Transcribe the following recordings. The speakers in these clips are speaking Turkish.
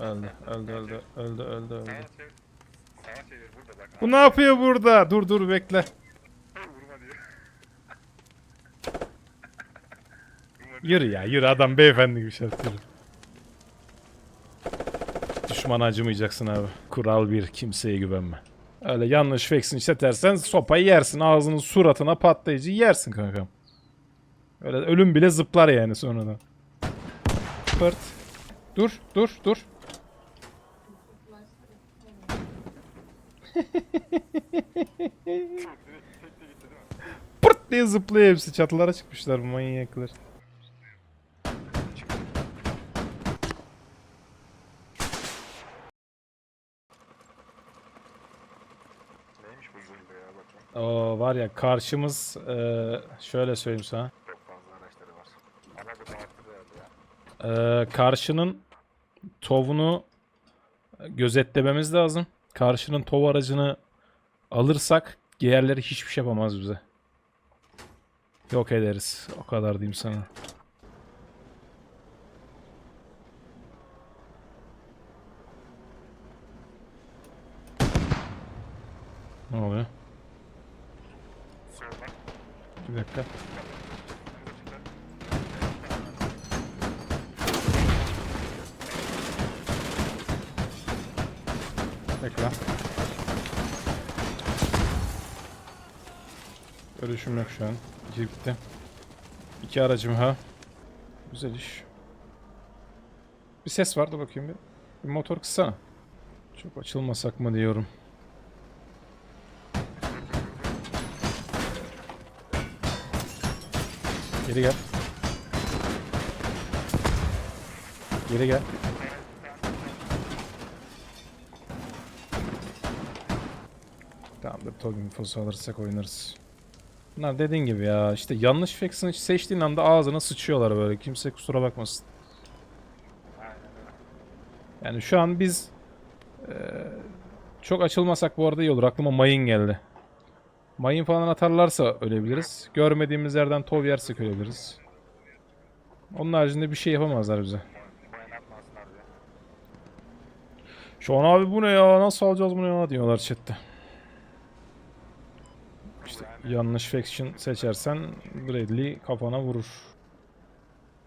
Öldü, öldü, öldü, öldü, öldü, öldü. Sağa çevir. Sağa çevir burada bak. Bu ne yapıyor burada? Dur dur bekle. Vurma diyor. Yürü ya, yürü adam beyefendi gibi şey yapıyor. Düşmana acımayacaksın abi. Kural bir, kimseye güvenme. Öyle yanlış fake'sin işletersen sopayı yersin. Ağzının suratına patlayıcı yersin kankam. Öyle ölüm bile zıplar yani sonradan. Pırt. Dur, dur, dur. Pırt diye zıplıyor hepsi. Çatılara çıkmışlar bu manyaklar. Oo var ya karşımız eee, şöyle söyleyeyim sana. Eee, karşının tovunu gözetlememiz lazım. Karşının tov aracını alırsak diğerleri hiçbir şey yapamaz bize. Yok ederiz. O kadar diyeyim sana. Ne oluyor? Bir dakika. Görüşüm yok şu an. İki bitti. İki aracım ha. Güzel iş. Bir ses vardı bakayım bir. Bir motor kıssana. Çok açılmasak mı diyorum. Geri gel. Geri gel. Tamamdır. Tog infosu alırsak oynarız. Bunlar dediğin gibi ya işte yanlış faction seçtiğin anda ağzına sıçıyorlar böyle. Kimse kusura bakmasın. Yani şu an biz eee, çok açılmasak bu arada iyi olur. Aklıma mayın geldi. Mayın falan atarlarsa ölebiliriz. Görmediğimiz yerden tov yersek ölebiliriz. Onun haricinde bir şey yapamazlar bize. Şu an abi bu ne ya? Nasıl alacağız bunu ya? diyorlar chatte. İşte yanlış faction seçersen Bradley kafana vurur.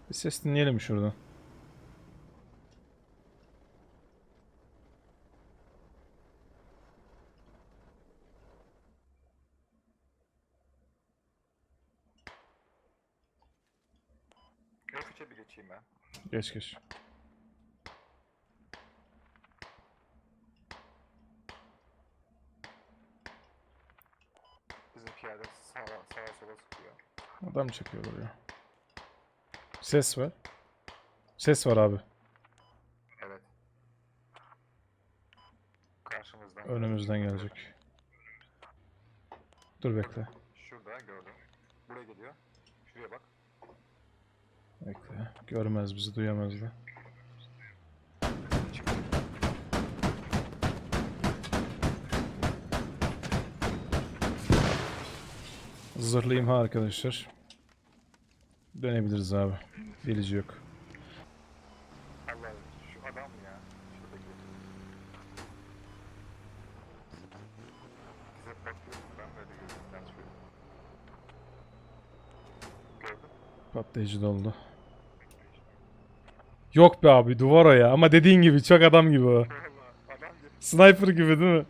Bir ses dinleyelim şuradan. F3'e bir geçeyim ben. Geç geç. Piyade sağa, sağa sola sıkıyor. Adam çekiyorlar ya. Ses var. Ses var abi. Evet. Karşımızdan. Önümüzden gelecek. Dur bekle. Şurada gördüm. Buraya geliyor. Şuraya bak. Bekle. Görmez bizi, duyamaz da. Zırhlıyım ha arkadaşlar. Dönebiliriz abi. Delici yok. Allah? Patlayıcı doldu. Yok be abi duvar o ya ama dediğin gibi çok adam gibi o. Sniper gibi değil mi?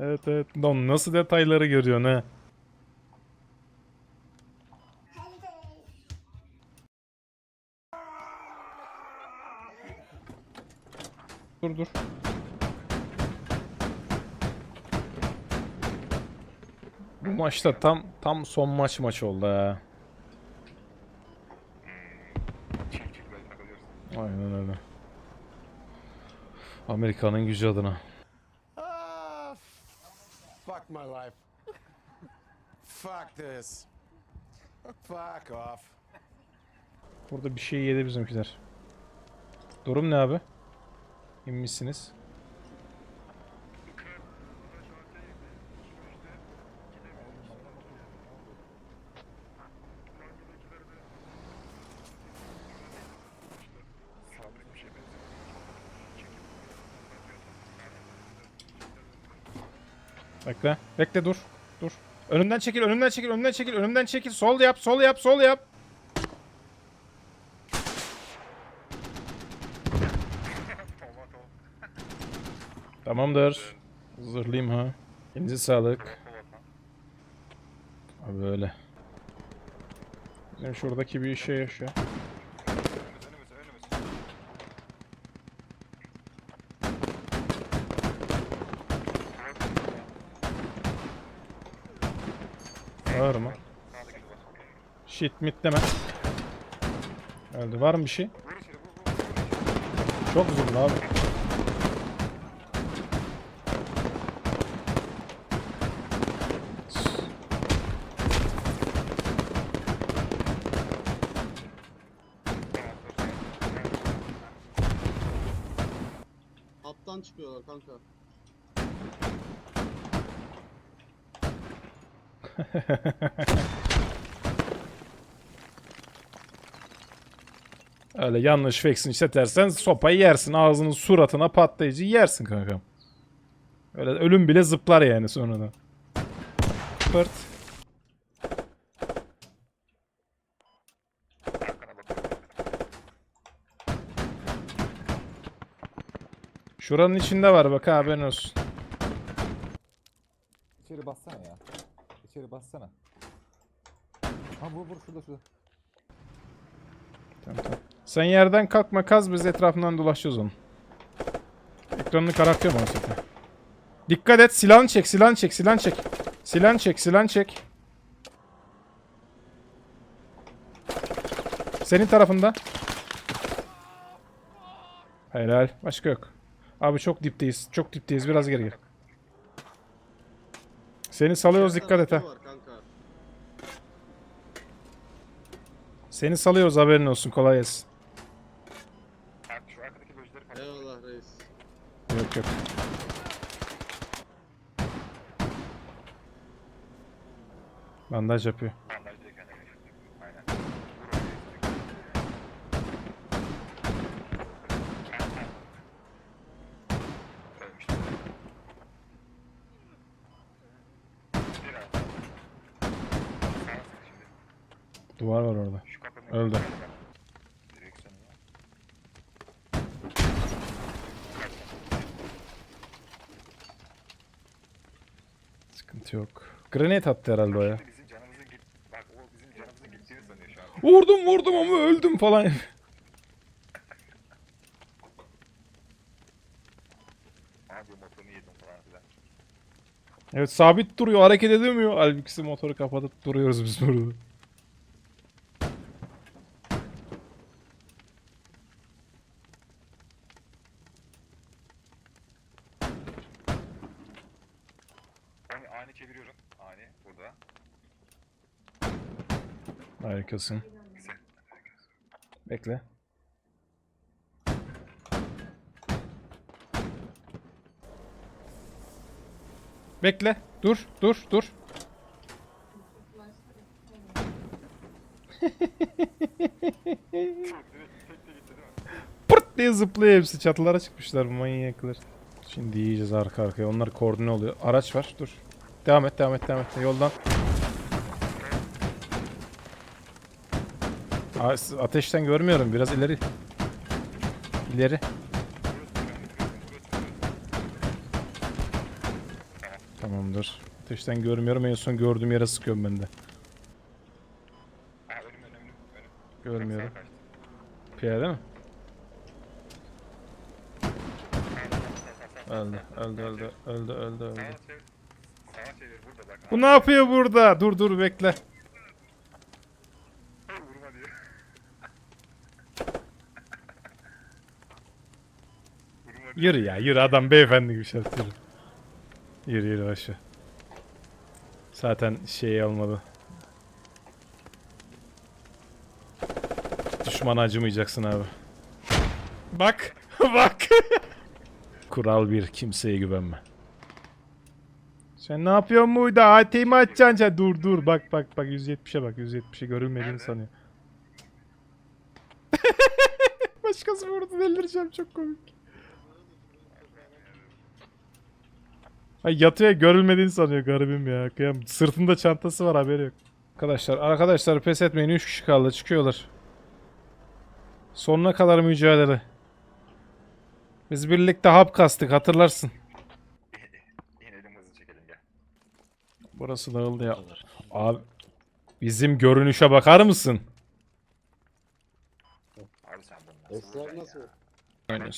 Evet evet. Nasıl detayları görüyorsun ha? Dur dur. Bu maçta tam tam son maç maç oldu ha. Aynen öyle. Amerika'nın gücü adına. Fuck my life. fuck this. Fuck off. Burada bir şey yedi bizimkiler. Durum ne abi? İnmişsiniz. Bekle. Bekle dur. Dur. Önümden çekil, önümden çekil, önümden çekil, önümden çekil. Sol yap, sol yap, sol yap. Tamamdır. Zırlayayım ha. Elinize sağlık. Abi böyle. Bizim şuradaki bir işe yaşıyor. Önümüz önümüz önümüz. Var mı? Sağdaki duvar. Shit mit deme. Öldü. Var mı bir şey? Çok uzun abi. Alttan çıkıyorlar kanka. Öyle yanlış feksin işletersen sopayı yersin. Ağzının suratına patlayıcı yersin kankam. Öyle ölüm bile zıplar yani sonradan. Pırt. Şuranın içinde var bak ha, haberin olsun. İçeri bassana ya. İçeri bassana. Ha vur vur şurada şurada. Tamam, tamam. Sen yerden kalkma kaz biz etrafından dolaşacağız onun. Ekranını karartıyorum onu zaten. Dikkat et silahını çek silahını çek silahını çek. Silahını çek silahını çek. Senin tarafında. Helal. Başka yok. Abi çok dipteyiz. Çok dipteyiz. Biraz geri gel. Seni salıyoruz dikkat et ha. Seni salıyoruz haberin olsun kolay gelsin. Bak şu arkadaki bölgeleri kaç. Eyvallah reis. Yok yok. Bandaj yapıyor. Bandajdayken öyle işte. Aynen. Vur oraya. Ölmüştü. Biraz. Sağa sık şimdi. Duvar var orada. Öldü. Yok. Granate attı herhalde o ya. Şimdi bizim canımızın git bak o bizim canımızın gittiğini sanıyor şu an. Vurdum vurdum ama öldüm falan. Abi motorunu yedim falan filan. evet sabit duruyor hareket edemiyor. Halbuki motoru kapatıp duruyoruz biz burada. Ani, çeviriyorum. Ani burada. Harikasın. Bekle. Bekle. Dur, dur, dur. Pırt diye zıplıyor hepsi. Çatılara çıkmışlar bu manyaklar. Şimdi yiyeceğiz arka arkaya. Onlar koordine oluyor. Araç var. Dur. Devam et, devam et, devam et. Yoldan. Ateşten görmüyorum. Biraz ileri. İleri. Tamamdır. Ateşten görmüyorum. En son gördüğüm yere sıkıyorum ben de. Görmüyorum. Piyade mi? Öldü, öldü, öldü, öldü, öldü, öldü. Burada bak. Bu ne yapıyor burada? Dur dur bekle. Vurma diyor. Vurma diyor. Yürü ya, yürü adam beyefendi gibi şey yürü. Yürü yürü başı. Zaten şey olmadı. Düşmana acımayacaksın abi. Bak, bak. Kural bir, kimseye güvenme. Sen ne yapıyorsun burada? ATM'i açacaksın sen. Dur dur bak bak bak 170'e bak 170'e görülmediğini sanıyor. Başkası vurdu delireceğim çok komik. Ay yatıyor görülmediğini sanıyor garibim ya. Kıyam. Sırtında çantası var haberi yok. Arkadaşlar arkadaşlar pes etmeyin 3 kişi kaldı çıkıyorlar. Sonuna kadar mücadele. Biz birlikte hap kastık hatırlarsın. Burası dağıldı ya. Abi bizim görünüşe bakar mısın? Esrar nasıl? Aynen.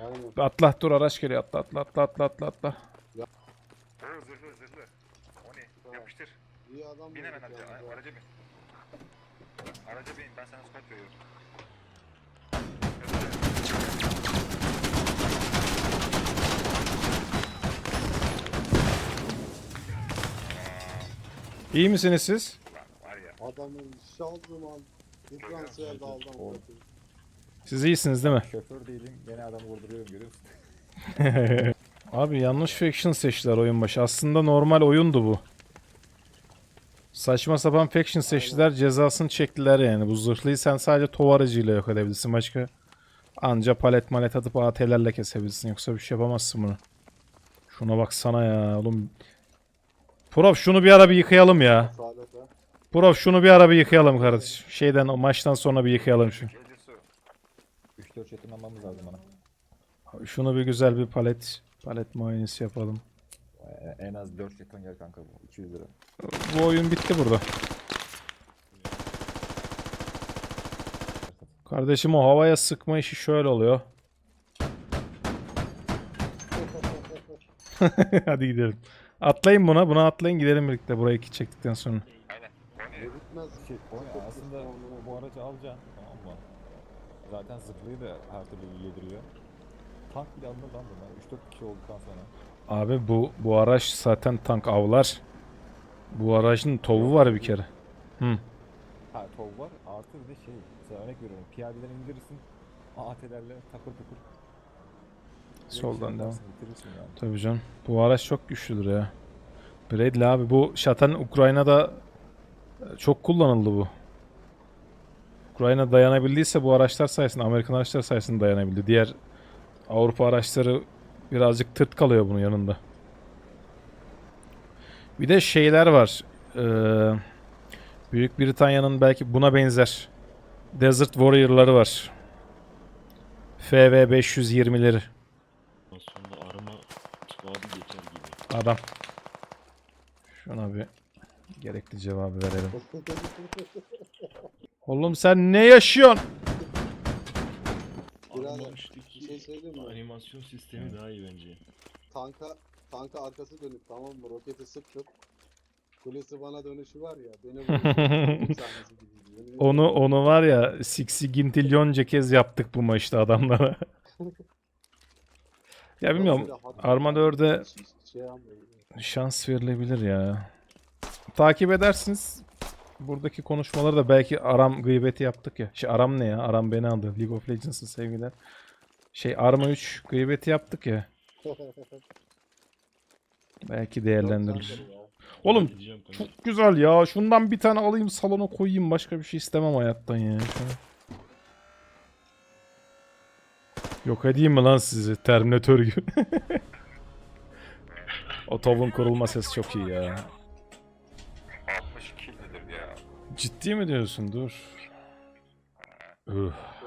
Aynen. Atla dur araç geliyor atla atla atla atla atla atla. Oo zırhlı zırhlı. O ne? Yapıştır. İyi adam Bin hemen araca. bin. Araca bin. Ben sana scout veriyorum. İyi misiniz siz? Lan var ya. Adamın şalzıman diferansiyel daldan Oğlum. Siz iyisiniz değil mi? Şoför değilim gene adamı vurduruyorum görüyor musun? Abi yanlış faction seçtiler oyun başı. Aslında normal oyundu bu. Saçma sapan faction seçtiler cezasını çektiler yani. Bu zırhlıyı sen sadece tov aracıyla yok edebilirsin. Başka anca palet malet atıp AT'lerle kesebilirsin. Yoksa bir şey yapamazsın bunu. Şuna baksana ya oğlum. Prof şunu bir ara bir yıkayalım ya. Prof şunu bir ara bir yıkayalım kardeşim. Şeyden o maçtan sonra bir yıkayalım şu. Gece su. 3-4 jeton almamız lazım bana. Şunu bir güzel bir palet palet muayenesi yapalım. E- En az 4 jeton gel kanka bu 200 lira. Bu oyun bitti burada. Kardeşim o havaya sıkma işi şöyle oluyor. Hadi gidelim. Atlayın buna, buna atlayın gidelim birlikte burayı iki çektikten sonra. Aynen. Şey, o ne? aslında bu aracı alacaksın tamam mı? Zaten zırhlıyı da her türlü yediriyor. Tank bile alınır lan buna 3-4 kişi olduktan sonra. Abi bu bu araç zaten tank avlar. Bu aracın tovu var bir kere. Hı. Ha tov var artı bir de şey mesela örnek veriyorum piyadeden indirirsin AT'lerle takır tukur. Soldan devam. Tabii canım. Bu araç çok güçlüdür ya. Bradley abi bu zaten Ukrayna'da e, çok kullanıldı bu. Ukrayna dayanabildiyse bu araçlar sayesinde, Amerikan araçlar sayesinde dayanabildi. Diğer Avrupa araçları birazcık tırt kalıyor bunun yanında. Bir de şeyler var. Ee, Büyük Britanya'nın belki buna benzer Desert Warrior'ları var. FV 520'leri. Adam. Şuna bir gerekli cevabı verelim. Oğlum sen ne yaşıyorsun? Bir şey söyleyeyim mi? animasyon sistemi daha iyi bence. Tanka, tanka arkası dönük tamam mı? Roketi sıktım. Kulesi bana dönüşü var ya. Beni sahnesi. Yemin ederim. Onu onu var ya siksigintilyonca kez yaptık bu maçta adamlara. ya bilmiyorum. Böyle hat- Arma 4'e Hiç Şey yapmayın. şans verilebilir ya. Takip edersiniz. Buradaki konuşmaları da belki Aram gıybeti yaptık ya. Şey Aram ne ya? Aram beni aldı. League of Legends'ın sevgiler. Şey Arma 3 gıybeti yaptık ya. Belki değerlendirilir. Oğlum. Çok güzel ya. Şundan bir tane alayım salona koyayım. Başka bir şey istemem hayattan ya. Yok edeyim mi lan sizi? Terminator gibi. o tavun kurulma sesi çok iyi ya. 60 kill nedir ya? Ciddi mi diyorsun? Dur. Üh. 41